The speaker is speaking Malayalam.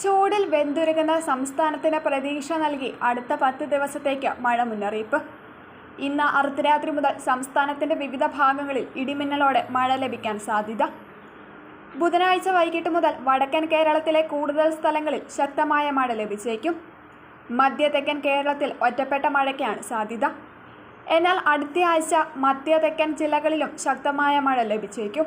ചൂടിൽ വെന്തുരുകുന്ന സംസ്ഥാനത്തിന് പ്രതീക്ഷ നൽകി അടുത്ത പത്ത് ദിവസത്തേക്ക് മഴ മുന്നറിയിപ്പ്. ഇന്ന് അർദ്ധരാത്രി മുതൽ സംസ്ഥാനത്തിന്റെ വിവിധ ഭാഗങ്ങളിൽ ഇടിമിന്നലോടെ മഴ ലഭിക്കാൻ സാധ്യത. ബുധനാഴ്ച വൈകിട്ട് മുതൽ വടക്കൻ കേരളത്തിലെ കൂടുതൽ സ്ഥലങ്ങളിൽ ശക്തമായ മഴ ലഭിച്ചേക്കും. മധ്യ തെക്കൻ കേരളത്തിൽ ഒറ്റപ്പെട്ട മഴയ്ക്കാണ് സാധ്യത. എന്നാൽ അടുത്തയാഴ്ച മധ്യ തെക്കൻ ജില്ലകളിലും ശക്തമായ മഴ ലഭിച്ചേക്കും.